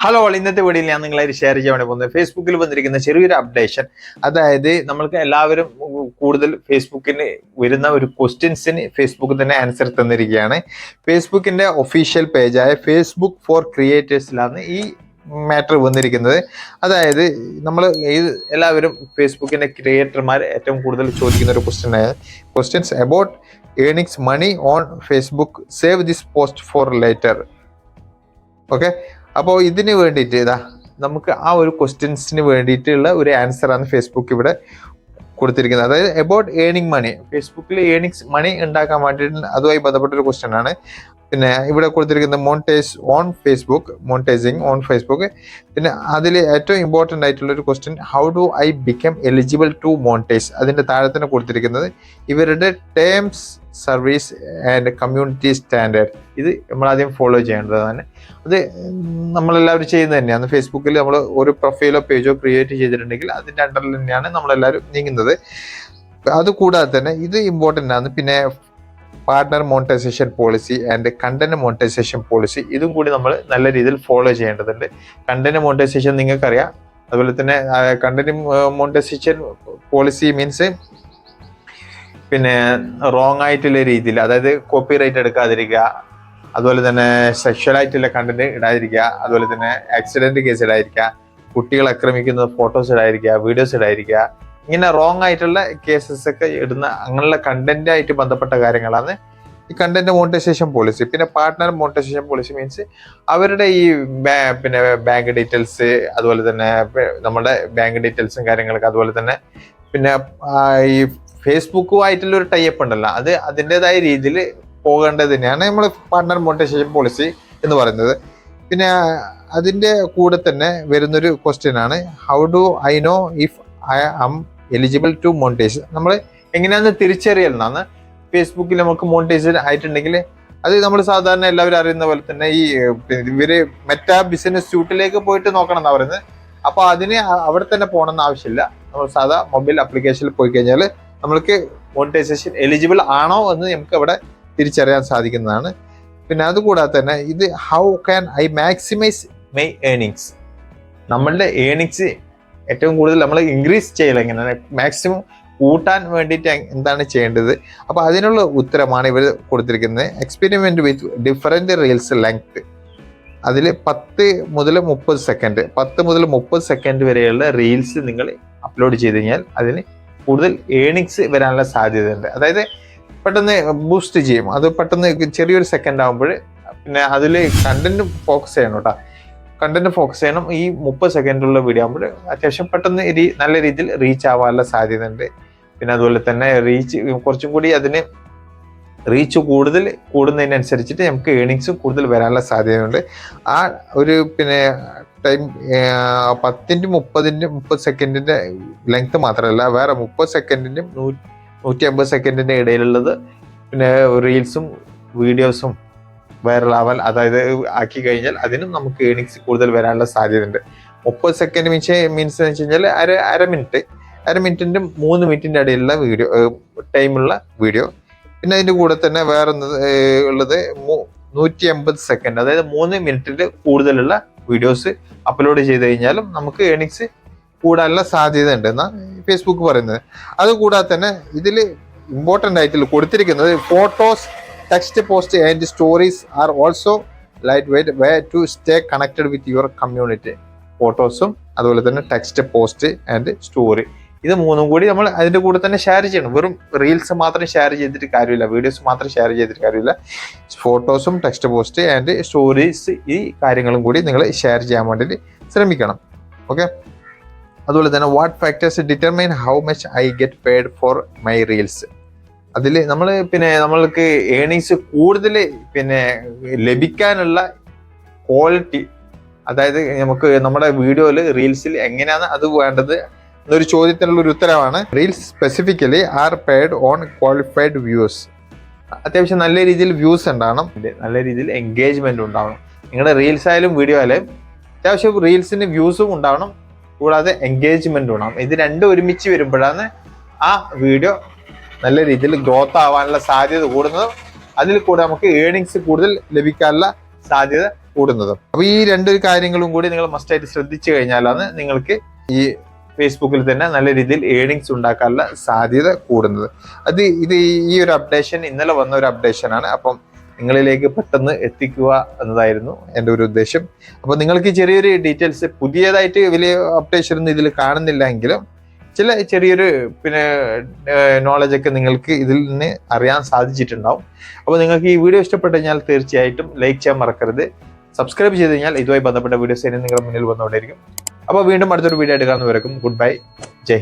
Hello ഇന്നത്തെ വീഡിയോയിൽ ഞാൻ നിങ്ങളെ ഷെയർ ചെയ്യാൻ വേണ്ടി പോകുന്നത് ഫേസ്ബുക്കിൽ വന്നിരിക്കുന്ന ചെറിയൊരു അപ്ഡേഷൻ അതായത് നമ്മൾക്ക് എല്ലാവരും കൂടുതൽ ഫേസ്ബുക്കിന് വരുന്ന ഒരു ക്വസ്റ്റ്യൻസിന് ഫേസ്ബുക്ക് തന്നെ ആൻസർ തന്നിരിക്കുകയാണ്. ഫേസ്ബുക്കിന്റെ ഒഫീഷ്യൽ പേജായ ഫേസ്ബുക്ക് ഫോർ ക്രിയേറ്റേഴ്സിലാണ് ഈ മാറ്റർ വന്നിരിക്കുന്നത്. അതായത് നമ്മൾ ഏത് എല്ലാവരും ഫേസ്ബുക്കിന്റെ ക്രിയേറ്റർമാർ ഏറ്റവും കൂടുതൽ ചോദിക്കുന്ന ഒരു question questions about earnings money on Facebook save this post for later okay അപ്പോൾ ഇതിന് വേണ്ടിയിട്ട് ഇതാ നമുക്ക് ആ ഒരു ക്വസ്റ്റ്യൻസിന് വേണ്ടിയിട്ടുള്ള ഒരു ആൻസറാണ് ഫേസ്ബുക്ക് ഇവിടെ കൊടുത്തിരിക്കുന്നത്. അതായത് എബൌട്ട് ഏണിംഗ് മണി ഫേസ്ബുക്കിൽ ഏണിങ്സ് മണി ഉണ്ടാക്കാൻ വേണ്ടിയിട്ട് അതുമായി ബന്ധപ്പെട്ട ഒരു ക്വസ്റ്റ്യൻ ആണ്. പിന്നെ ഇവിടെ കൊടുത്തിരിക്കുന്ന montage on Facebook montaging on Facebook പിന്നെ അതിൽ ഏറ്റവും ഇമ്പോർട്ടന്റ് ആയിട്ടുള്ള ഒരു question how do I become eligible to montage അതിന്റെ താഴെ തന്നെ കൊടുത്തിരിക്കുന്നത് ഇവരുടെ terms service and community standard ഇത് നമ്മൾ ആദ്യം ഫോളോ ചെയ്യേണ്ടതാണ് അത് നമ്മളെല്ലാവരും ചെയ്യുന്നത് തന്നെയാണ്. ഫേസ്ബുക്കിൽ നമ്മൾ ഒരു പ്രൊഫൈലോ പേജോ ക്രിയേറ്റ് ചെയ്തിട്ടുണ്ടെങ്കിൽ അതിന്റെ അണ്ടറിൽ തന്നെയാണ് നമ്മളെല്ലാവരും നീങ്ങുന്നത്. അതുകൂടാതെ തന്നെ ഇത് ഇമ്പോർട്ടന്റ് ആണ്. പിന്നെ partner monetisation policy and content monetisation policy ഇതും കൂടി നമ്മൾ നല്ല രീതിയിൽ ഫോളോ ചെയ്യേണ്ടതുണ്ട്. കണ്ടന്റ് മോണിറ്റൈസേഷൻ നിങ്ങൾക്കറിയാം. അതുപോലെ തന്നെ കണ്ടന്റ് മോണിറ്റൈസേഷൻ പോളിസി മീൻസ് പിന്നെ റോങ് ആയിട്ടുള്ള രീതിയിൽ അതായത് കോപ്പി റൈറ്റ് എടുക്കാതിരിക്കുക അതുപോലെ തന്നെ സെക്ഷൽ ആയിട്ടുള്ള കണ്ടന്റ് ഇടാതിരിക്കുക അതുപോലെ തന്നെ ആക്സിഡന്റ് കേസ് ഇടാതിരിക്കുക കുട്ടികൾ ആക്രമിക്കുന്ന ഫോട്ടോസ് ഇടാതിരിക്കുക വീഡിയോസ് ഇടാതിരിക്കുക ഇങ്ങനെ റോങ് ആയിട്ടുള്ള കേസസ് ഒക്കെ ഇടുന്ന അങ്ങനെയുള്ള കണ്ടന്റ് ആയിട്ട് ബന്ധപ്പെട്ട കാര്യങ്ങളാണ് ഈ കണ്ടന്റ് മോണിറ്റൈസേഷൻ പോളിസി പിന്നെ പാർട്ട്ണർ മോണിറ്റൈസേഷൻ പോളിസി മീൻസ് അവരുടെ ഈ പിന്നെ ബാങ്ക് ഡീറ്റെയിൽസ് അതുപോലെ തന്നെ നമ്മുടെ ബാങ്ക് ഡീറ്റെയിൽസും കാര്യങ്ങളൊക്കെ അതുപോലെ തന്നെ പിന്നെ ഈ ഫേസ്ബുക്കുമായിട്ടുള്ള ഒരു ടൈപ്പ് ഉണ്ടല്ലോ അത് അതിന്റെതായ രീതിയിൽ പോകേണ്ടത് തന്നെയാണ് നമ്മൾ പാർട്ട്ണർ മോണിറ്റൈസേഷൻ പോളിസി എന്ന് പറയുന്നത്. പിന്നെ അതിന്റെ കൂടെ തന്നെ വരുന്നൊരു ക്വസ്റ്റ്യൻ ആണ് how do I know if I am eligible to monetise നമ്മൾ എങ്ങനെയാണെന്ന് തിരിച്ചറിയലെന്നാണ് ഫേസ്ബുക്കിൽ നമുക്ക് മോണിറ്റൈസ് ആയിട്ടുണ്ടെങ്കിൽ അത് നമ്മൾ സാധാരണ എല്ലാവരും അറിയുന്ന പോലെ തന്നെ ഈ ഇവർ മെറ്റാ ബിസിനസ് സ്യൂട്ടിലേക്ക് പോയിട്ട് നോക്കണം എന്നാ പറയുന്നത്. അപ്പോൾ അതിന് അവിടെ തന്നെ പോകണമെന്ന് ആവശ്യമില്ല. നമ്മൾ സാധാ മൊബൈൽ ആപ്ലിക്കേഷനിൽ പോയി കഴിഞ്ഞാൽ നമ്മൾക്ക് മോണിറ്റൈസേഷൻ എലിജിബിൾ ആണോ എന്ന് നമുക്ക് അവിടെ തിരിച്ചറിയാൻ സാധിക്കുന്നതാണ്. പിന്നെ അതുകൂടാതെ തന്നെ ഇത് how can I maximise my earnings നമ്മളുടെ ഏണിങ്സ് ഏറ്റവും കൂടുതൽ നമ്മൾ ഇൻക്രീസ് ചെയ്യല എങ്ങനെയാണ്? മാക്സിമം കൂട്ടാൻ വേണ്ടിയിട്ട് എന്താണ് ചെയ്യേണ്ടത്? അപ്പോൾ അതിനുള്ള ഉത്തരമാണ് ഇവർ കൊടുത്തിരിക്കുന്നത്. Experiment with different reels length അതിൽ പത്ത് മുതൽ മുപ്പത് സെക്കൻഡ് പത്ത് മുതൽ മുപ്പത് സെക്കൻഡ് വരെയുള്ള റീൽസ് നിങ്ങൾ അപ്ലോഡ് ചെയ്ത് കഴിഞ്ഞാൽ അതിന് കൂടുതൽ ഏണിങ്സ് വരാനുള്ള സാധ്യതയുണ്ട്. അതായത് പെട്ടെന്ന് ബൂസ്റ്റ് ചെയ്യും. അത് പെട്ടെന്ന് ചെറിയൊരു സെക്കൻഡ് ആകുമ്പോൾ പിന്നെ അതിൽ കണ്ടന്റ് ഫോക്കസ് ചെയ്യണം കേട്ടോ. കണ്ടന്റ് ഫോക്കസ് ചെയ്യണം. ഈ മുപ്പത് സെക്കൻഡുള്ള വീഡിയോ ആകുമ്പോൾ അത്യാവശ്യം പെട്ടെന്ന് നല്ല രീതിയിൽ റീച്ച് ആവാനുള്ള സാധ്യത ഉണ്ട് പിന്നെ അതുപോലെ തന്നെ റീച്ച് കുറച്ചും കൂടി അതിന് റീച്ച് കൂടുതൽ കൂടുന്നതിനനുസരിച്ചിട്ട് നമുക്ക് ഏണിങ്സും കൂടുതൽ വരാനുള്ള സാധ്യതയുണ്ട്. ആ ഒരു പിന്നെ ടൈം പത്തിന്റെ മുപ്പതിന്റെ മുപ്പത് സെക്കൻഡിന്റെ ലെങ്ത് മാത്രമല്ല വേറെ മുപ്പത് സെക്കൻഡിന്റെയും നൂറ്റി അമ്പത് സെക്കൻഡിന്റെ ഇടയിലുള്ളത്. പിന്നെ റീൽസും വീഡിയോസും വൈറലാവാൻ അതായത് ആക്കി കഴിഞ്ഞാൽ അതിനും നമുക്ക് ഏണിങ്സ് കൂടുതൽ വരാനുള്ള സാധ്യതയുണ്ട്. മുപ്പത് സെക്കൻഡ് മീൻസ് മീൻസ് എന്ന് വെച്ച് കഴിഞ്ഞാൽ അര അര മിനിറ്റ് അര മിനിറ്റിന്റെ മൂന്ന് മിനിറ്റിന്റെ ഇടയിലുള്ള വീഡിയോ ടൈമുള്ള വീഡിയോ പിന്നെ അതിന്റെ കൂടെ തന്നെ വേറെ ഉള്ളത് നൂറ്റി അമ്പത് സെക്കൻഡ് അതായത് മൂന്ന് മിനിറ്റിൽ കൂടുതലുള്ള വീഡിയോസ് അപ്ലോഡ് ചെയ്ത് കഴിഞ്ഞാലും നമുക്ക് ഏണിങ്സ് കൂടാനുള്ള സാധ്യത ഉണ്ട് എന്നാണ് ഫേസ്ബുക്ക് പറയുന്നത്. അതുകൂടാതെ തന്നെ ഇതിൽ ഇമ്പോർട്ടന്റ് ആയിട്ടുള്ള കൊടുത്തിരിക്കുന്നത് photos text post and stories are also light weight way to stay connected with your community ഫോട്ടോസും അതുപോലെ തന്നെ ടെക്സ്റ്റ് പോസ്റ്റ് ആൻഡ് സ്റ്റോറി ഇത് മൂന്നും കൂടി നമ്മൾ അതിന്റെ കൂടെ തന്നെ ഷെയർ ചെയ്യണം. വെറും റീൽസ് മാത്രം ഷെയർ ചെയ്തിട്ട് കാര്യമില്ല. വീഡിയോസ് മാത്രം ഷെയർ ചെയ്തിട്ട് കാര്യമില്ല. ഫോട്ടോസും ടെക്സ്റ്റ് പോസ്റ്റ് ആൻഡ് സ്റ്റോറീസ് ഈ കാര്യങ്ങളും കൂടി നിങ്ങൾ ഷെയർ ചെയ്യാൻ വേണ്ടിയിട്ട് ശ്രമിക്കണം. ഓക്കെ അതുപോലെ തന്നെ what factors determine how much I get paid for my reels അതിൽ നമ്മൾ പിന്നെ നമ്മൾക്ക് ഏണിങ്സ് കൂടുതൽ പിന്നെ ലഭിക്കാനുള്ള ക്വാളിറ്റി അതായത് നമുക്ക് നമ്മുടെ വീഡിയോയിൽ റീൽസിൽ എങ്ങനെയാണ് അത് വേണ്ടത് എന്നൊരു ചോദ്യത്തിനുള്ള ഒരു ഉത്തരവാണ്. Reels specifically are paid on qualified views അത്യാവശ്യം നല്ല രീതിയിൽ വ്യൂസ് ഉണ്ടാവണം. നല്ല രീതിയിൽ എൻഗേജ്മെന്റ് ഉണ്ടാവണം. നിങ്ങളുടെ റീൽസ് ആയാലും വീഡിയോ ആയാലും അത്യാവശ്യം റീൽസിന് വ്യൂസും ഉണ്ടാവണം. കൂടാതെ എൻഗേജ്മെന്റും ഉണ്ടാവണം. ഇത് രണ്ടും ഒരുമിച്ച് വരുമ്പോഴാണ് ആ വീഡിയോ നല്ല രീതിയിൽ ഗ്രോത്ത് ആവാനുള്ള സാധ്യത കൂടുന്നതും അതിൽ കൂടെ നമുക്ക് ഏണിങ്സ് കൂടുതൽ ലഭിക്കാനുള്ള സാധ്യത കൂടുന്നതും. അപ്പൊ ഈ രണ്ട് കാര്യങ്ങളും കൂടി നിങ്ങൾ മസ്റ്റായിട്ട് ശ്രദ്ധിച്ചു കഴിഞ്ഞാലാണ് നിങ്ങൾക്ക് ഈ ഫേസ്ബുക്കിൽ തന്നെ നല്ല രീതിയിൽ ഏണിങ്സ് ഉണ്ടാക്കാനുള്ള സാധ്യത കൂടുന്നത്. അത് ഇത് ഈ ഒരു അപ്ഡേഷൻ ഇന്നലെ വന്ന ഒരു അപ്ഡേഷൻ ആണ്. അപ്പം നിങ്ങളിലേക്ക് പെട്ടെന്ന് എത്തിക്കുക എന്നതായിരുന്നു എന്റെ ഒരു ഉദ്ദേശം. അപ്പോൾ നിങ്ങൾക്ക് ചെറിയൊരു ഡീറ്റെയിൽസ് പുതിയതായിട്ട് വലിയ അപ്ഡേഷൻ ഒന്നും ഇതിൽ കാണുന്നില്ല എങ്കിലും ചില ചെറിയൊരു പിന്നെ നോളജ് ഒക്കെ നിങ്ങൾക്ക് ഇതിൽ നിന്ന് അറിയാൻ സാധിച്ചിട്ടുണ്ടാവും. അപ്പോൾ നിങ്ങൾക്ക് ഈ വീഡിയോ ഇഷ്ടപ്പെട്ടു കഴിഞ്ഞാൽ തീർച്ചയായിട്ടും ലൈക്ക് ചെയ്യാൻ മറക്കരുത്. സബ്സ്ക്രൈബ് ചെയ്ത് കഴിഞ്ഞാൽ ഇതുമായി ബന്ധപ്പെട്ട വീഡിയോസ് ഇനി നിങ്ങളുടെ മുന്നിൽ വന്നുകൊണ്ടിരിക്കും അപ്പോൾ വീണ്ടും അടുത്തൊരു വീഡിയോ ആയിട്ട് വരക്കും ഗുഡ് ബൈ ജയ്